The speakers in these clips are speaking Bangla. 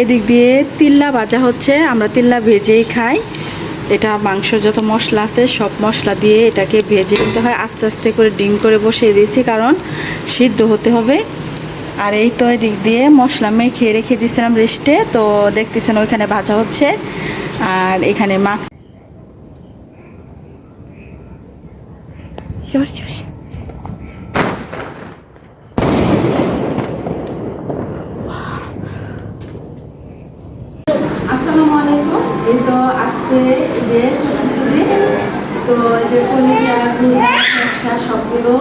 এদিক দিয়ে তিল্লা ভাজা হচ্ছে, আমরা তিল্লা ভেজেই খাই। এটা মাংস যত মশলা আছে, সব মশলা দিয়ে এটাকে ভেজে নিতে হয়। আস্তে আস্তে করে ডিম করে বসিয়ে দিয়েছি, কারণ সিদ্ধ হতে হবে। আর এই তো এদিক দিয়ে মশলা মেখে রেখে দিয়েছিলাম রেস্টে, তো দেখতেছেন ওইখানে ভাজা হচ্ছে। আর এখানে মাখ সর সর। আসসালামু আলাইকুম। এই তো আজকে ঈদের চতুর্থ দিন। তো যে কলিজা ব্যবসা সবগুলো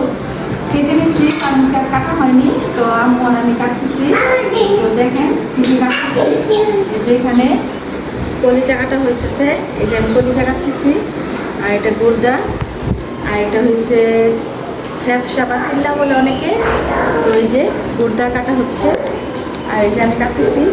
কেটে নিচ্ছি। কারণ কাটা হয়নি, তো আম্মু আর আমি কাটতেছি। তো দেখেন কি কাটতেছি। এই যে এখানে কলিজা কাটা হইতেছে। এই যে আমি কলিজা কাটতেছি। আর এটা গুড়দা। আর এটা হচ্ছে ফ্যাপসা বাতিল্লা বলে অনেকে। তো এই যে গুড়দা কাটা হচ্ছে। আর এই যে আমি কাটতেছি।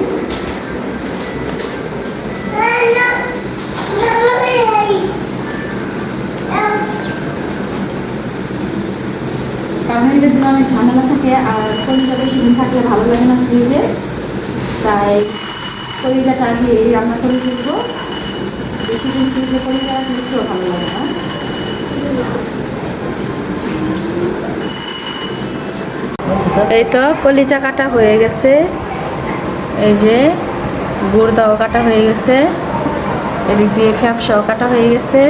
কারণ এটার অনেক ঝামেলা থাকে, আর কলিজা বেশি দিন থাকলে ভালো লাগে না ফ্রিজে। তাই কলিজাটা আগে এই রান্না করে ফেলব। বেশি দিন ফ্রিজে কলিজা রাখলে ভালো লাগে না। এই তো কলিজা কাটা হয়ে গেছে। এই যে গুড়দাও কাটা হয়ে গেছে। এদিক দিয়ে ফ্যাপসাও কাটা হয়ে গেছে।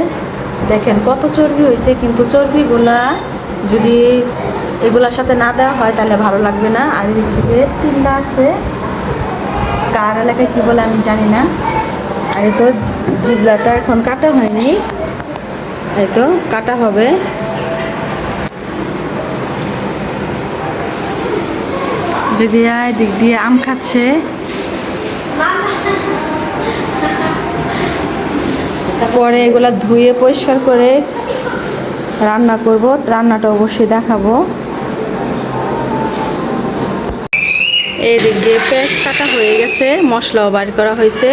দেখেন কত চর্বি হয়েছে, কিন্তু চর্বিগুলা যদি এগুলার সাথে না দেওয়া হয়, তাহলে ভালো লাগবে না। আর এদিক তিনটা আছে। কার এলাকায় কী বলে আমি জানি না। আর তো জিবলাটা এখন কাটা হয়নি। এই তো কাটা হবে। দিদিয়া এদিক দিয়ে আম খাচ্ছে। পরে এগুলা ধুয়ে পরিষ্কার করে রান্না করব। রান্নাটা অবশ্যই দেখাবো। এই দিক দিয়ে পেঁয়াজ কাটা হয়ে গেছে, মশলাও বার করা হয়েছে।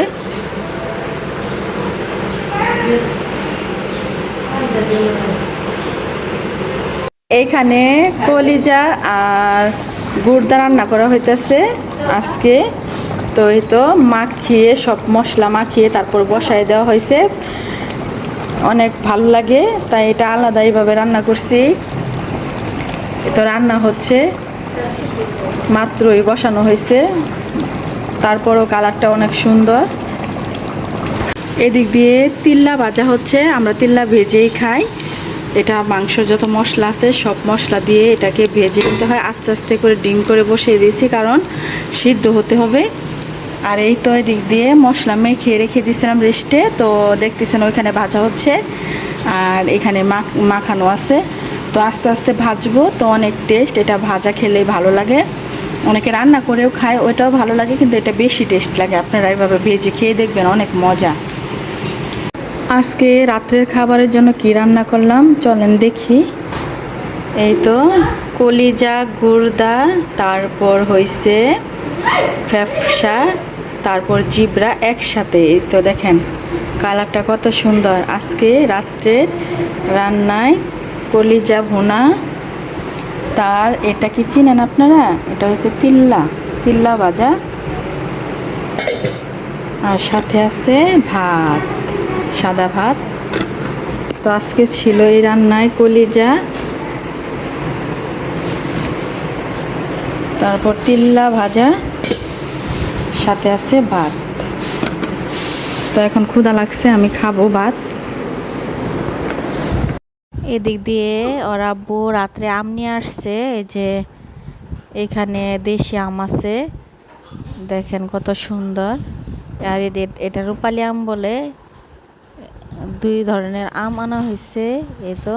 এইখানে কলিজা আর গুড়দা রান্না করা হইতেছে আজকে। তো এই তো মাখিয়ে সব মশলা মাখিয়ে তারপর বসায় দেওয়া হয়েছে। অনেক ভালো লাগে, তাই এটা আলাদা এইভাবে রান্না করছি। এটা রান্না হচ্ছে। মাত্রই বসানো হয়েছে। তারপরও কালারটা অনেক সুন্দর। এদিক দিয়ে তিল্লা ভাজা হচ্ছে। আমরা তিল্লা ভেজেই খাই। এটা মাংস যত মশলা আছে, সব মশলা দিয়ে এটাকে ভেজে নিতে হয়। আস্তে আস্তে করে ডিম করে বসিয়ে দিয়েছি, কারণ সিদ্ধ হতে হবে। আর এই তো এদিক দিয়ে মশলা মেখে রেখে দিয়েছিলাম রেস্টে। তো দেখতেছেন ওইখানে ভাজা হচ্ছে। আর এখানে মাখ- মাখানো আছে। তো আস্তে আস্তে ভাজবো, তো অনেক টেস্ট এটা ভাজা খেলে ভালো লাগে। অনেকে রান্না করেও খায়, ওইটাও ভালো লাগে, কিন্তু এটা বেশি টেস্ট লাগে। আপনারা এইভাবে ভেজে খেয়ে দেখবেন, অনেক মজা। আজকে রাত্রের খাবারের জন্য কি রান্না করলাম? চলেন দেখি। এই তো, কলিজা, গুড়দা, তারপর হইছে ফ্যাপসা, তারপর জিবরা একসাথে। এই তো দেখেন, কালারটা কত সুন্দর। আজকে রাত্রের রান্নায় কলিজা ভুনা। তার, এটা কি চিনেন আপনারা? এটা হচ্ছে তিল্লা তিল্লা ভাজা। আর সাথে আছে ভাত, সাদা ভাত। তো আজকে ছিল এই রান্নায় কলিজা। তারপর তিল্লা ভাজা। সাথে আছে ভাত। তো এখন ক্ষুধা লাগছে, আমি খাব ভাত। এদিক দিয়ে ওর আব্বু রাত্রে আম নিয়ে আসছে, এই যে এখানে দেশি আম আছে। দেখেন কত সুন্দর। আর এদের এটা রূপালি আম বলে দুই ধরনের আম আনা হয়েছে। এ তো,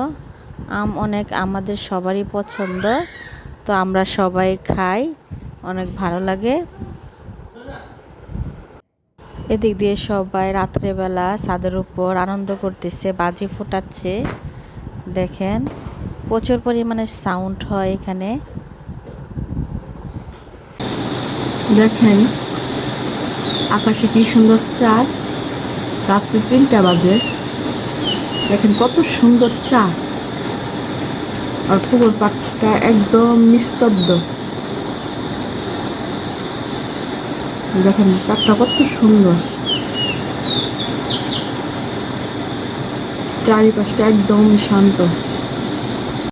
আম অনেক আমাদের সবারই পছন্দ। তো আমরা সবাই খাই, অনেক ভালো লাগে। এদিক দিয়ে সবাই রাত্রেবেলা ছাদের উপর আনন্দ করতেছে, বাজি ফোটাচ্ছে। দেখেন, প্রচুর পরিমাণে সাউন্ড হয় এখানে। দেখেন, আকাশে কি সুন্দর চাঁদ। রাত্রি তিনটা বাজে। দেখেন কত সুন্দর চাঁদ। আর পুকুর পাড়টা একদম নিস্তব্ধ। দেখেন চারটা কত সুন্দর। চারিপাশটা একদম শান্ত।